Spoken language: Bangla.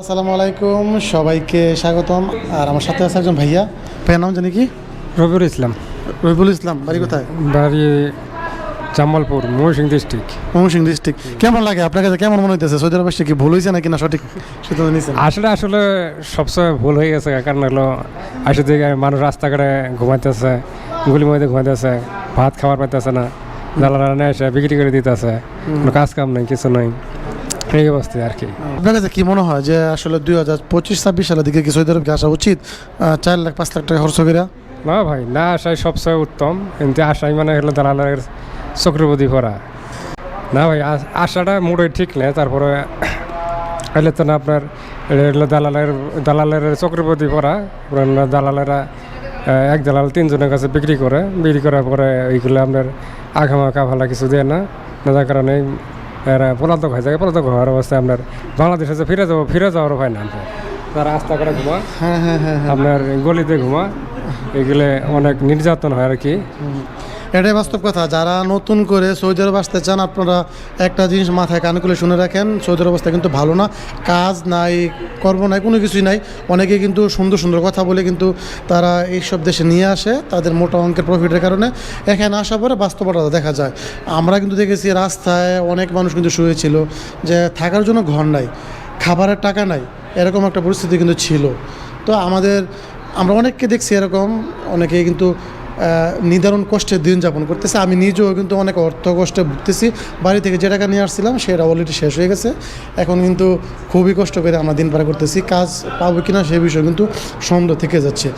আসসালামু আলাইকুম সবাইকে স্বাগতম। আর আমার সাথে আছে একজন ভাইয়া। ভাইয়ার নাম জানি কি? রবিউল ইসলাম। রবিবুল ইসলাম বাড়ি কোথায়? বাড়ি জামালপুর ময়ূরসিং ডিস্ট্রিক্ট ময়মনসিং ডিস্ট্রিক্ট কেমন লাগে? আপনার কাছে কেমন মনে হইতেছে? সৌদি আরব কি ভুল হয়েছে নাকি না সঠিক সিদ্ধান্ত নিয়েছেন? আসলে আসলে সবসময় ভুল হয়ে গেছে। কারণ হলো আসে থেকে মানুষ রাস্তাঘাটে ঘুমাইতেছে গুলি মধ্যে ঘুমাইতেছে ভাত খাবার পাইতেছে না জ্বালানা নিয়ে এসে বিক্রি করে দিতেছে। কোনো কাজ কাম নেই কিছু নেই। এই অবস্থায় আর কি। আপনার কাছে কি মনে হয় যে আসলে দুই হাজার পঁচিশ ছাব্বিশ সালের দিকে কি সৌদি আরবকে আসা উচিত? চার লাখ পাঁচ লাখ টাকা খরচ করে? না ভাই না আসাই সবসময় উত্তম। কিন্তু আসাই মানে হলো দালালের চক্রবর্তী করা। না ভাই আসাটা মোটেই ঠিক নেই তারপরে এলে তো না আপনার এগুলো দালালের দালালের চক্রবর্তী করা। দালালেরা এক দালাল তিনজনের কাছে বিক্রি করে। বিক্রি করার পরে এইগুলো আপনার আঘামাখা ভালো কিছু দেয় না। না যার কারণে এরা পলাতক হয়ে যায় পলাতক হওয়ার অবস্থায় আপনার বাংলাদেশে যে ফিরে যাব ফিরে যাওয়ারও হয় না আপনার। তারা রাস্তাঘাটে ঘুমা হ্যাঁ হ্যাঁ হ্যাঁ হ্যাঁ। আপনার গলিতে ঘুমা এগুলো অনেক নির্যাতন হয় আর কি। এটাই বাস্তব কথা। যারা নতুন করে সৌদি আরব আসতে চান, আপনারা একটা জিনিস মাথায় কান করে শুনে রাখেন, সৌদি আরব অবস্থা কিন্তু ভালো না। কাজ নাই, কর্ম নাই, কোনো কিছুই নাই। অনেকে কিন্তু সুন্দর সুন্দর কথা বলে কিন্তু তারা এইসব দেশে নিয়ে আসে, তাদের মোটা অঙ্কের প্রফিটের কারণে। এখানে আসার পরে বাস্তবতা দেখা যায়। আমরা কিন্তু দেখেছি রাস্তায় অনেক মানুষ কিন্তু শুয়েছিল যে থাকার জন্য ঘর নাই, খাবারের টাকা নাই, এরকম একটা পরিস্থিতি কিন্তু ছিল। তো আমাদের, আমরা অনেককে দেখছি এরকম, অনেকেই কিন্তু নিদারুণ কষ্টে দিন যাপন করতেছে। আমি নিজেও কিন্তু অনেক অর্থ কষ্টে ভুগতেছি। বাড়ি থেকে যে টাকা নিয়ে আসছিলাম সেটা অলরেডি শেষ হয়ে গেছে। এখন কিন্তু খুবই কষ্ট করে আমরা দিন পার করতেছি। কাজ পাবো কিনা সে বিষয়ে কিন্তু সন্দেহ থেকে যাচ্ছে।